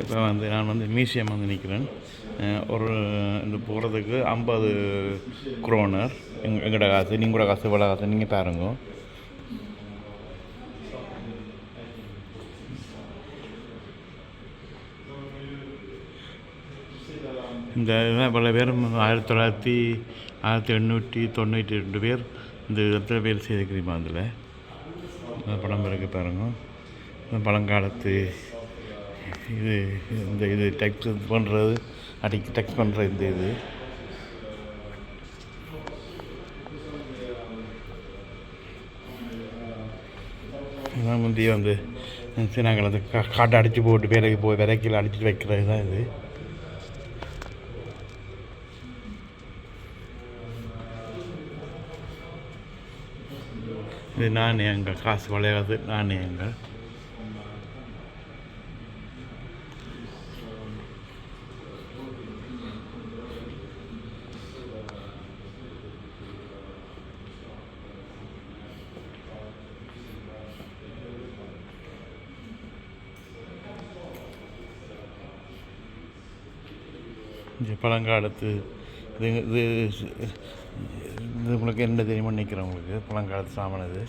இப்போ வந்து நான் வந்து மியூசியம் வந்து நிற்கிறேன் ஒரு இந்த போகிறதுக்கு ஐம்பது குரோனர். எங் எங்களோட காசு நீங்களோட காசு இவ்வளோ காசு நீங்கள் பாருங்க. இந்த இதெல்லாம் பல பேர் ஆயிரத்தி தொள்ளாயிரத்தி ஆயிரத்தி எண்ணூற்றி தொண்ணூற்றி ரெண்டு பேர் இந்த இடத்துல பேர் செய்திருக்கிறீமா அதில். படம் இருக்கு பாருங்க. பழங்காலத்து இது இந்த இது டெக்ஸ்ட் பண்ணுறது அடிக்க டெக்ஸ்ட் பண்ணுற இந்த இது. இதான் முந்தைய வந்து நாங்கள் அந்த கா- காட்டை அடித்து போட்டு வேலைக்கு போய் விதைக்கில் அடிச்சுட்டு வைக்கிறது தான் இது. இது நாணயங்கள் காசு விளையாது நாணயங்கள். பழங்காலத்து இது இது இது உங்களுக்கு என்ன தெரியுமா நினைக்கிறேன் உங்களுக்கு? பழங்காலத்து சாமான் இது.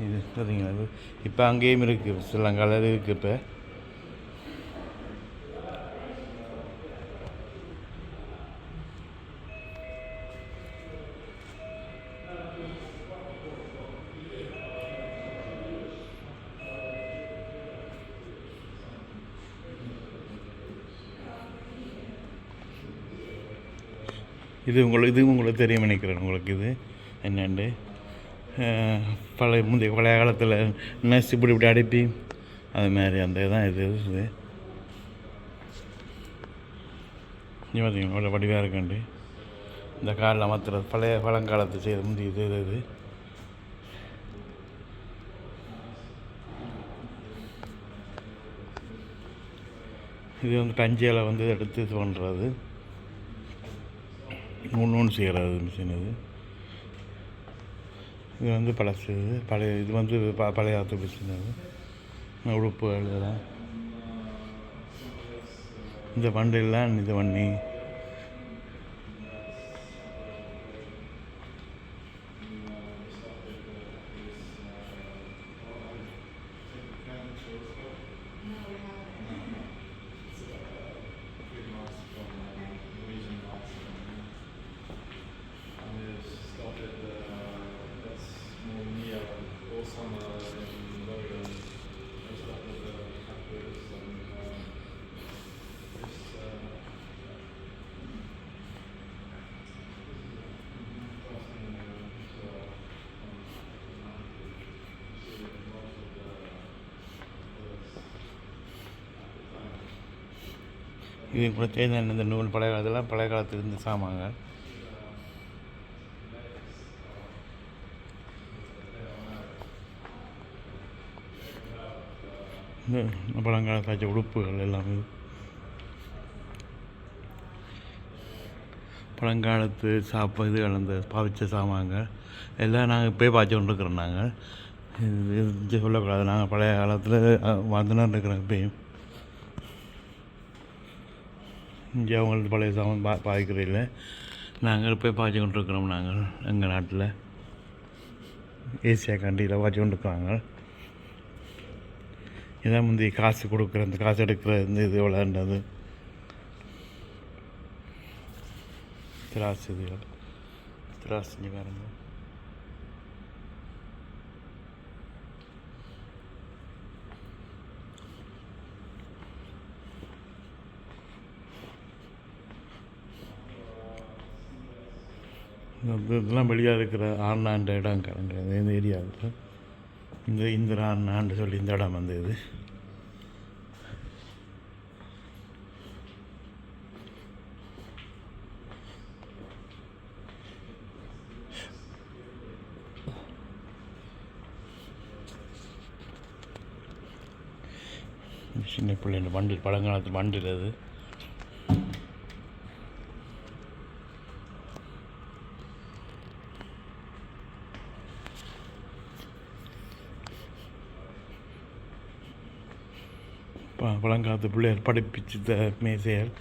இது சரிங்களா? இது இப்போ அங்கேயும் இருக்குது ஸ்ரீலங்காவில் இருக்குது இப்போ. இது உங்களுக்கு இது உங்களுக்கு தெரியும் நினைக்கிறேன் உங்களுக்கு இது. என்னண்டு? பழைய முந்தைய பழைய காலத்தில் நெஸ் இப்படி இப்படி அடிப்பி. அது மாதிரி அந்த இதான் இது இது நீ பார்த்தீங்க இவ்வளோ வடிவாக இருக்காண்டு. இந்த காலில் மாத்துறது பழைய பழங்காலத்து செய்த முந்தைய இது இது இது. இது வந்து தஞ்சையில் வந்து எடுத்து இது பண்ணுறது ஒன்று ஒன்று செய்கிறது மிஷின் இது இது வந்து பழசு. இது பழைய இது வந்து ப பழைய காலத்து மிஷின் அது. உடுப்பு இதெல்லாம் இந்த வண்டியெல்லாம் இது பண்ணி இது கூட தேர்ந்த இந்த நூல் பழைய காலத்தில் பழைய காலத்தில் இருந்த சாமான்கள். இந்த பழங்கால வச்ச உடுப்புகள் எல்லாமே. பழங்காலத்து சாப்ப இது அந்த பாவிச்ச சாமான்கள். எல்லாம் நாங்கள் இப்போயே பார்த்து கொண்டிருக்கிறோம் நாங்கள் இது சொல்லக்கூடாது நாங்கள் பழைய காலத்தில் வந்துன்னு இருக்கிறோம் இப்பயும். இங்கே அவங்களுக்கு பழைய சாமான் பா பாய்க்கிறதில்ல நாங்கள் போய் பாய்ச்சி கொண்டிருக்கிறோம் நாங்கள் எங்கள் நாட்டில். ஏசியா கண்டியில் பாய்ச்சி கொண்டிருக்கிறாங்க. இதான் முந்தைய காசு கொடுக்குற இந்த காசு எடுக்கிற இந்த இது விளையாண்டது. திராசு இதுகள் திராசு இங்கே இதெல்லாம் வெளியாக இருக்கிற ஆண்டாண்ட இடம் கரண்ட் இந்த ஏரியாவில் இந்த இந்திரா ஆண்டு சொல்லி இந்த இடம் வந்து இது. சின்ன பிள்ளைங்க வண்டில் பழங்காலத்து வண்டில் அது. பழங்காலத்து பிள்ளையார் படிப்பிச்சு த மேசைகள்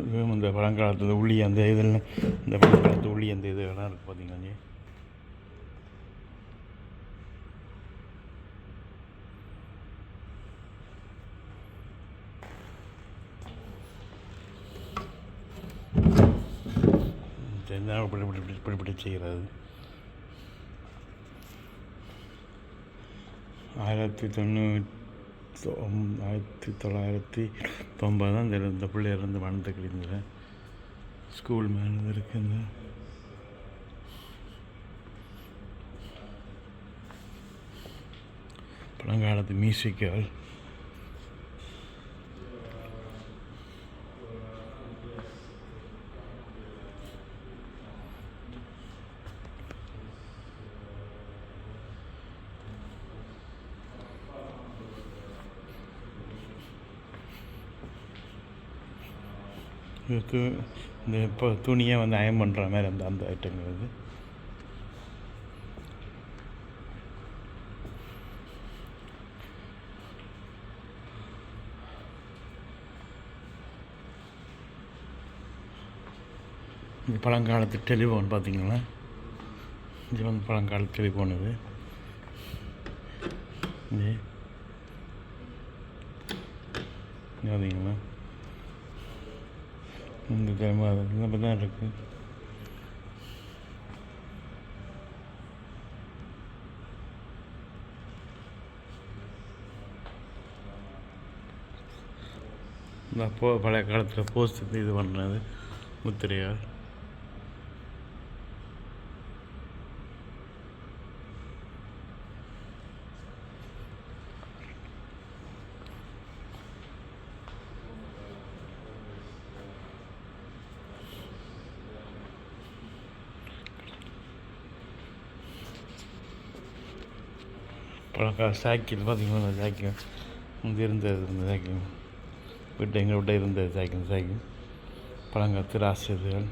இதுவும் இந்த பழங்காலத்து உள்ளி அந்த இதில் இந்த பழங்காலத்து உள்ளி அந்த இதெல்லாம் இருக்குது பார்த்தீங்கன்னா இப்படி இப்படி இப்படி இப்படி இப்படி செய்கிறது ஆயிரத்தி தொண்ணூற்றி ஆயிரத்தி தொள்ளாயிரத்தி தொம்பது தான் இந்த இந்த பிள்ளை இருந்து வளர்ந்து கிடந்தது ஸ்கூல் மேலே இருக்குங்க. பழங்காலத்து மியூசிக்கல் இது இந்த இப்போ துணியை வந்து அயம் பண்ணுற மாதிரி அந்த அந்த ஐட்டங்கிறது இந்த பழங்காலத்து டெலிஃபோன் பார்த்தீங்களா? இது வந்து பழங்காலத்து டெலிஃபோன் இது. இது பார்த்தீங்களா? இந்த தலைமை அது இந்த தான் இருக்குது இந்த போ பழைய காலத்தில் போஸ்ட் இது பண்ணுறது முத்திரையால். பழங்கால சைக்கிள் பார்த்திங்கன்னா இந்த சைக்கிள் இங்கே இருந்தது இந்த சைக்கிள் வீட்டு எங்கள் விட்ட இருந்தது சைக்கிள் சைக்கிள் பழங்காலத்தில் ஆசிரியர்கள்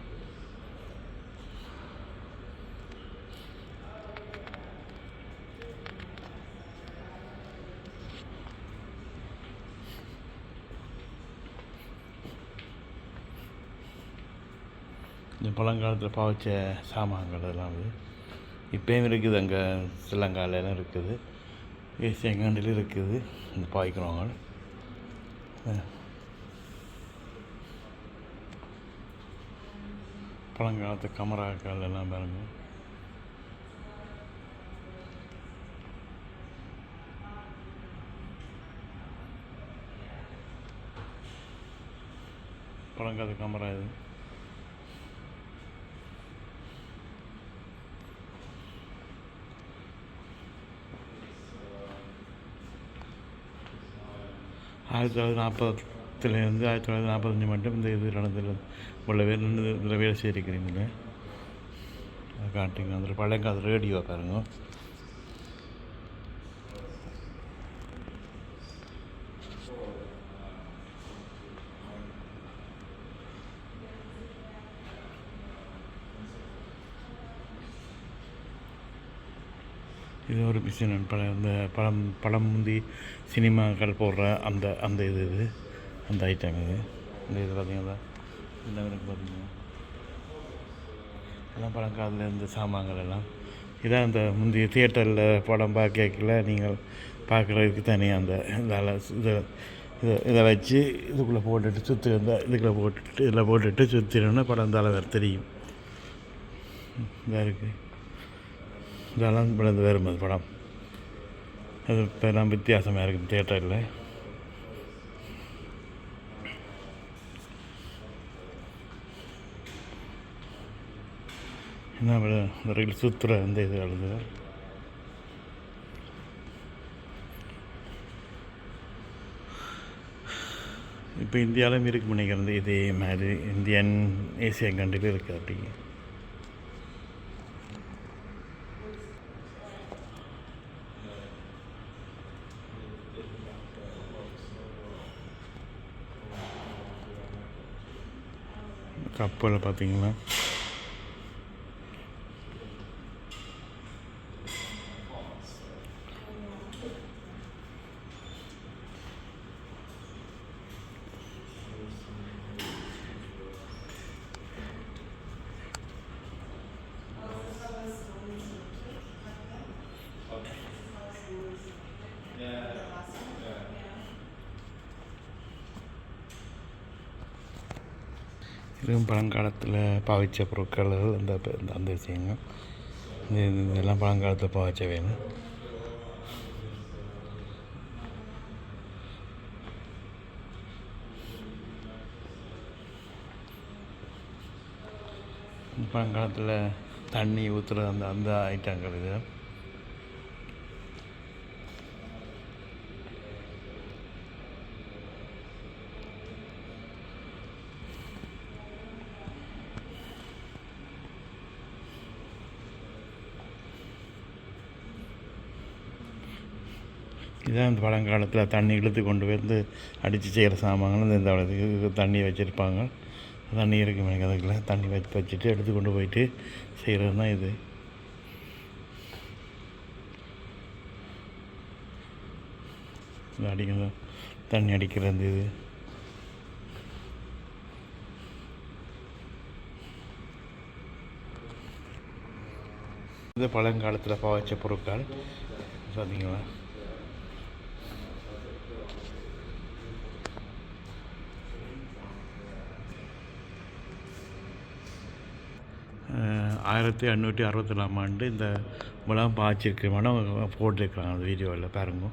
இந்த பழங்காலத்தில் பாவச்ச சாமான்கள் எல்லாம் வந்து இப்போயும் இருக்குது அங்கே சிலங்காலெல்லாம் இருக்குது. ஏசியங்காண்டிலும் இருக்குது. இந்த பாய்க்கிறவங்க பழங்காலத்து கமராக்கள் எல்லாம் பாருங்க. பழங்காலத்து கமரா இது. ஆயிரத்தி தொள்ளாயிரத்தி நாற்பத்துலேருந்து ஆயிரத்தி தொள்ளாயிரத்தி நாற்பத்தஞ்சு மட்டும் இந்த இது நடந்தது. உள்ள வேறு இதில் வேலை செய்திருக்கிறீங்களே அதை காட்டுங்க. அந்த பழையங்கால ரேடியோ பாருங்க. இது ஒரு பிசினஸ் படம் இந்த படம் படம் முந்தி சினிமாக்கள் போடுற அந்த அந்த இது இது அந்த ஐட்டம் இது. இந்த இது பார்த்தீங்களா இந்த இருக்கு பார்த்தீங்கன்னா எல்லாம் பழங்காலத்தில் இருந்த சாமான்கள் எல்லாம். இதான் அந்த முந்தைய தியேட்டரில் படம் பார்க்கல நீங்கள் பார்க்குறதுக்கு தனியாக அந்த இதால் இதை இதை இதை வச்சு இதுக்குள்ளே போட்டுட்டு சுற்றி இந்த இதுக்குள்ளே போட்டுட்டு இதில் போட்டுட்டு சுற்றினோன்னா படம் இந்த தெரியும். இதாக இருக்குது இதெல்லாம் படம் வரும் அது படம். அது இப்போ வித்தியாசமாக இருக்குது தியேட்டரில். என்ன விட இந்த ரயில் சுற்றுற அந்த இது அழுது இப்போ இந்தியாவிலும் இருக்கு நினைக்கிறது இதே மாதிரி இந்தியன் ஏசியன் கண்ட்ரிலும் இருக்குது அப்படி கப்பலை பார்த்தீங்களா? இதுவும் பழங்காலத்தில் பாவித்த பொருட்கள் அந்த அந்த- அந்த விஷயங்கள். இது இதெல்லாம் பழங்காலத்தில் பாவிச்ச வேணும் பழங்காலத்தில் தண்ணி ஊற்றுற அந்த அந்த ஐட்டங்கள் இதெல்லாம் தான் இந்த பழங்காலத்தில் தண்ணி இழுத்து கொண்டு வந்து அடித்து செய்கிற சாமான்கள் இந்த இதுக்கு தண்ணி வச்சுருப்பாங்க. தண்ணி இருக்கும் எனக்கு அதுக்குள்ள தண்ணி வச்சு வச்சுட்டு எடுத்து கொண்டு போயிட்டு செய்கிறது தான் இது. இந்த தண்ணி அடிக்கிற அந்த இது. இது பழங்காலத்தில் பாவச்ச பொருட்கள். பார்த்தீங்களா? ஆயிரத்தி எண்ணூற்றி அறுபத்தேழாம் ஆண்டு இந்த முலாம் பாய்ச்சிருக்கு மனம் போட்டிருக்கிறாங்க அந்த வீடியோவில் பாருங்க.